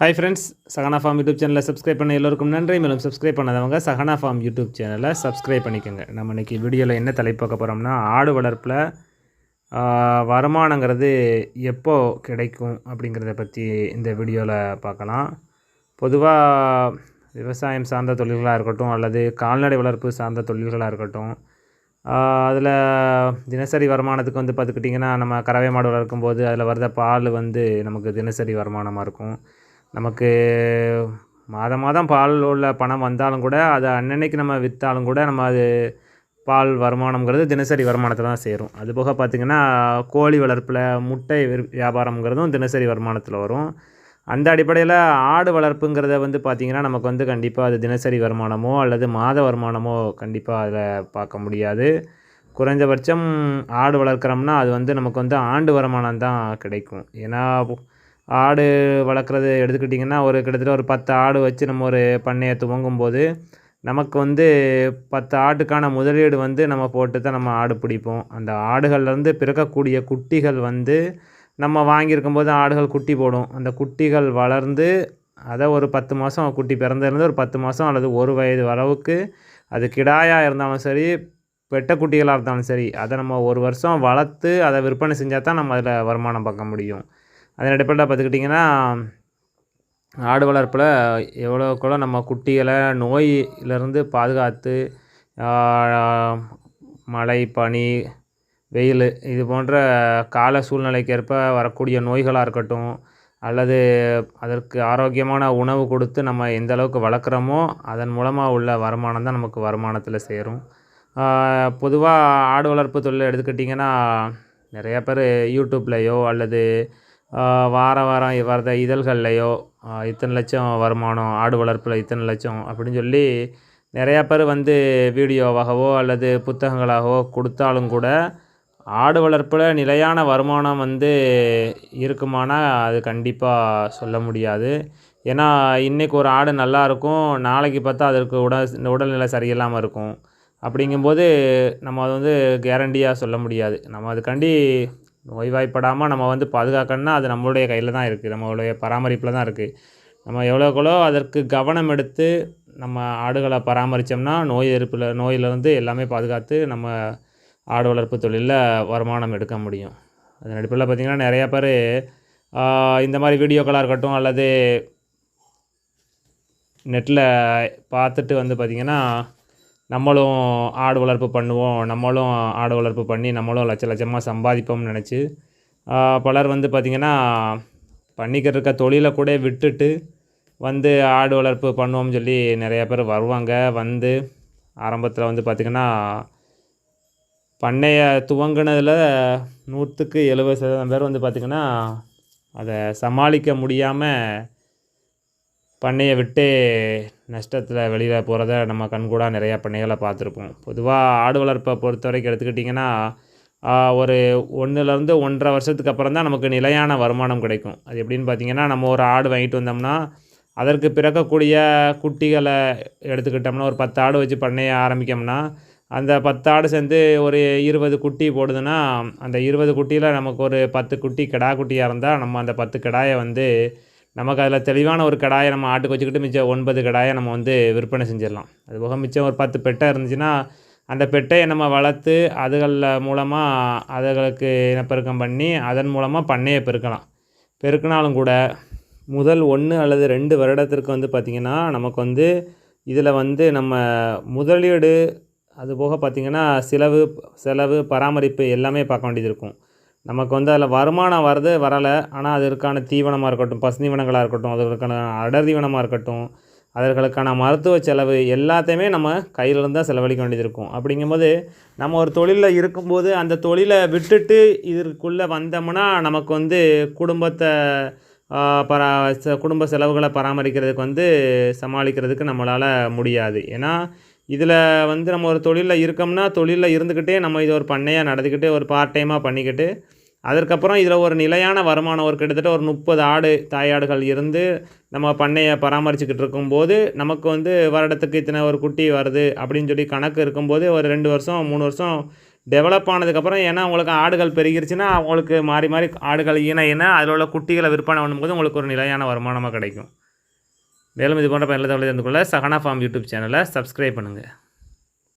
Hi friends Sagana farm YouTube சேனலை subscribe பண்ண எல்லோருக்கும் நன்றி. மேலும் சப்ஸ்கிரைப் பண்ணாதவங்க சகனா ஃபார்ம் யூடியூப் சேனலை சப்ஸ்கிரைப் பண்ணிக்கோங்க. நம்ம இன்றைக்கி வீடியோவில் என்ன தலைப்பு பார்க்க போகிறோம்னா ஆடு வளர்ப்பில் வருமானங்கிறது எப்போ கிடைக்கும் அப்படிங்கிறத பற்றி இந்த வீடியோவில் பார்க்கலாம். பொதுவாக விவசாயம் சார்ந்த தொழில்களாக இருக்கட்டும் அல்லது கால்நடை வளர்ப்பு சார்ந்த தொழில்களாக இருக்கட்டும் அதில் தினசரி வருமானத்துக்கு வந்து பார்த்துக்கிட்டிங்கன்னா நம்ம கறவை மாடு வளர்க்கும் போது அதில் வர்ற பால் வந்து நமக்கு தினசரி வருமானமாக இருக்கும். நமக்கு மாதம் மாதம் பால் உள்ள பணம் வந்தாலும் கூட அதை அன்னன்னைக்கு நம்ம விற்றாலும் கூட நம்ம அது பால் வருமானம்ங்கிறது தினசரி வருமானத்தில் தான் சேரும். அதுபோக பார்த்திங்கன்னா கோழி வளர்ப்பில் முட்டை வியாபாரம்ங்கிறதும் தினசரி வருமானத்தில் வரும். அந்த அடிப்படையில் ஆடு வளர்ப்புங்கிறத வந்து பார்த்திங்கன்னா நமக்கு வந்து கண்டிப்பாக அது தினசரி வருமானமோ அல்லது மாத வருமானமோ கண்டிப்பாக அதில் பார்க்க முடியாது. குறைஞ்சபட்சம் ஆடு வளர்க்குறோம்னா அது வந்து நமக்கு வந்து ஆண்டு வருமானம் தான் கிடைக்கும். ஏன்னா ஆடு வளர்க்குறது எடுத்துக்கிட்டிங்கன்னா ஒரு கிட்டத்தட்ட ஒரு பத்து ஆடு வச்சு நம்ம ஒரு பண்ணையை துவங்கும் போது நமக்கு வந்து பத்து ஆட்டுக்கான முதலீடு வந்து நம்ம போட்டு தான் நம்ம ஆடு பிடிப்போம். அந்த ஆடுகள்லேருந்து பிறக்கக்கூடிய குட்டிகள் வந்து நம்ம வாங்கியிருக்கும் போது ஆடுகள் குட்டி போடும். அந்த குட்டிகள் வளர்ந்து அதை ஒரு பத்து மாதம் குட்டி பிறந்திருந்து ஒரு பத்து மாதம் அல்லது ஒரு வயது அளவுக்கு அது கிடாயாக இருந்தாலும் சரி பெட்ட குட்டிகளாக இருந்தாலும் சரி அதை நம்ம ஒரு வருஷம் வளர்த்து அதை விற்பனை செஞ்சால் தான் நம்ம அதில் வருமானம் பார்க்க முடியும். அதன் அடிப்படையில் பார்த்துக்கிட்டிங்கன்னா ஆடு வளர்ப்பில் எவ்வளோக்குள்ள நம்ம குட்டிகளை நோயிலிருந்து பாதுகாத்து மழை பனி வெயில் இது போன்ற கால சூழ்நிலைக்கேற்ப வரக்கூடிய நோய்களாக இருக்கட்டும் அல்லது அதற்கு ஆரோக்கியமான உணவு கொடுத்து நம்ம எந்த அளவுக்கு வளர்க்குறோமோ அதன் மூலமாக உள்ள வருமானம் தான் நமக்கு வருமானத்தில் சேரும். பொதுவாக ஆடு வளர்ப்பு தொழில் எடுத்துக்கிட்டிங்கன்னா நிறையா பேர் யூடியூப்லேயோ அல்லது வார வாரம் வாரம் இதழ்கள்லையோ இத்தனை லட்சம் வருமானம் ஆடு வளர்ப்பில் இத்தனை லட்சம் அப்படின்னு சொல்லி நிறையா பேர் வந்து வீடியோவாகவோ அல்லது புத்தகங்களாகவோ கொடுத்தாலும் கூட ஆடு வளர்ப்பில் நிலையான வருமானம் வந்து இருக்குமானா அது கண்டிப்பாக சொல்ல முடியாது. ஏன்னா இன்றைக்கி ஒரு ஆடு நல்லா இருக்கும் நாளைக்கு பார்த்தா அதற்கு உடல் உடல்நிலை சரியில்லாமல் இருக்கும். அப்படிங்கும்போது நம்ம அது வந்து கேரண்டியாக சொல்ல முடியாது. நம்ம அதுக்காண்டி நோய்வாய்ப்படாமல் நம்ம வந்து பாதுகாக்கணும்னா அது நம்மளுடைய கையில் தான் இருக்குது நம்மளுடைய பராமரிப்பில் தான் இருக்குது நம்ம எவ்வளோக்கெவ்வளோ அதற்கு கவனம் எடுத்து நம்ம ஆடுகளை பராமரித்தோம்னா நோய் எதிர்ப்பில் நோயிலிருந்து எல்லாமே பாதுகாத்து நம்ம ஆடு வளர்ப்பு தொழிலில் வருமானம் எடுக்க முடியும். அதன் அடிப்படையில் பார்த்திங்கன்னா நிறையா பேர் இந்த மாதிரி வீடியோக்களாக இருக்கட்டும் அல்லது நெட்டில் பார்த்துட்டு வந்து பார்த்திங்கன்னா நம்மளும் ஆடு வளர்ப்பு பண்ணுவோம் நம்மளும் ஆடு வளர்ப்பு பண்ணி நம்மளும் லட்ச லட்சமாக சம்பாதிப்போம்னு நினச்சி பலர் வந்து பார்த்திங்கன்னா பண்ணிக்கிட்டு இருக்க தொழிலை கூட விட்டுட்டு வந்து ஆடு வளர்ப்பு பண்ணுவோம்னு சொல்லி நிறைய பேர் வருவாங்க. வந்து ஆரம்பத்தில் வந்து பார்த்திங்கன்னா பண்ணைய துவங்கினதில் நூற்றுக்கு எழுபது சதவீதம் பேர் வந்து பார்த்திங்கன்னா அதை சமாளிக்க முடியாமல் பண்ணையை விட்டு நஷ்டத்தில் வெளியில் போகிறத நம்ம கண்கூடாக நிறையா பண்ணைகளை பார்த்துருப்போம். பொதுவாக ஆடு வளர்ப்பை பொறுத்த வரைக்கும் எடுத்துக்கிட்டிங்கன்னா ஒரு ஒன்றுலேருந்து ஒன்றரை வருஷத்துக்கு அப்புறம் தான் நமக்கு நிலையான வருமானம் கிடைக்கும். அது எப்படின்னு பார்த்தீங்கன்னா நம்ம ஒரு ஆடு வாங்கிட்டு வந்தோம்னா அதற்கு பிறக்கக்கூடிய குட்டிகளை எடுத்துக்கிட்டோம்னா ஒரு பத்து ஆடு வச்சு பண்ணைய ஆரம்பிக்கோம்னா அந்த பத்து ஆடு சேர்ந்து ஒரு இருபது குட்டி போடுதுன்னா அந்த இருபது குட்டியில் நமக்கு ஒரு பத்து குட்டி கிடா குட்டியாக இருந்தால் நம்ம அந்த பத்து கிடாயை வந்து நமக்கு அதில் தெளிவான ஒரு கடாயை நம்ம ஆட்டுக்கு வச்சுக்கிட்டு மிச்சம் ஒன்பது கடாயை நம்ம வந்து விற்பனை செஞ்சிடலாம். அது போக மிச்சம் ஒரு பத்து பெட்டை இருந்துச்சுன்னா அந்த பெட்டையை நம்ம வளர்த்து அதுகளில் மூலமாக அதுகளுக்கு இனப்பெருக்கம் பண்ணி அதன் மூலமாக பண்ணையை பெருக்கலாம். பெருக்கினாலும் கூட முதல் ஒன்று அல்லது ரெண்டு வருடத்திற்கு வந்து பார்த்திங்கன்னா நமக்கு வந்து இதில் வந்து நம்ம முதலீடு அது போக பார்த்திங்கன்னா செலவு செலவு பராமரிப்பு எல்லாமே பார்க்க வேண்டியது இருக்கும். நமக்கு வந்து அதில் வருமானம் வருது வரலை. ஆனால் அதற்கான தீவனமாக இருக்கட்டும் பசுந்தீவனங்களாக இருக்கட்டும் அதற்கான அடர் தீவனமாக இருக்கட்டும் அதற்கான மருத்துவ செலவு எல்லாத்தையுமே நம்ம கையிலிருந்து தான் செலவழிக்க வேண்டியது இருக்கும். அப்படிங்கும்போது நம்ம ஒரு தொழிலில் இருக்கும்போது அந்த தொழிலை விட்டுட்டு இதற்குள்ளே வந்தோம்னா நமக்கு வந்து குடும்பத்தை பரா ச- குடும்ப செலவுகளை பராமரிக்கிறதுக்கு வந்து சமாளிக்கிறதுக்கு நம்மளால் முடியாது. ஏன்னா இதில் வந்து நம்ம ஒரு தொழிலில் இருக்கோம்னா தொழிலில் இருந்துக்கிட்டே நம்ம இது ஒரு பண்ணையாக நடந்துக்கிட்டு ஒரு பார்ட் டைமாக பண்ணிக்கிட்டு அதற்கப்புறம் இதில் ஒரு நிலையான வருமானம் ஒரு கிட்டத்தட்ட ஒரு முப்பது ஆடு தாயாடுகள் இருந்து நம்ம பண்ணையை பராமரிச்சுக்கிட்டு இருக்கும்போது நமக்கு வந்து வருடத்துக்கு இத்தனை ஒரு குட்டி வருது அப்படின்னு சொல்லி கணக்கு இருக்கும்போது ஒரு ரெண்டு வருஷம் மூணு வருஷம் டெவலப் ஆனதுக்கப்புறம் ஏன்னா உங்களுக்கு ஆடுகள் பெருகிருச்சுன்னா அவங்களுக்கு மாறி மாறி ஆடுகள் ஈன ஈன அதில் உள்ள குட்டிகளை விற்பனை பண்ணும்போது உங்களுக்கு ஒரு நிலையான வருமானமாக கிடைக்கும். மேலும் இது போன்ற பயனுள்ள தகவலை தெரிந்து கொள்ள சகனா ஃபார்ம் யூடியூப் சேனலை சப்ஸ்கிரைப் பண்ணுங்கள்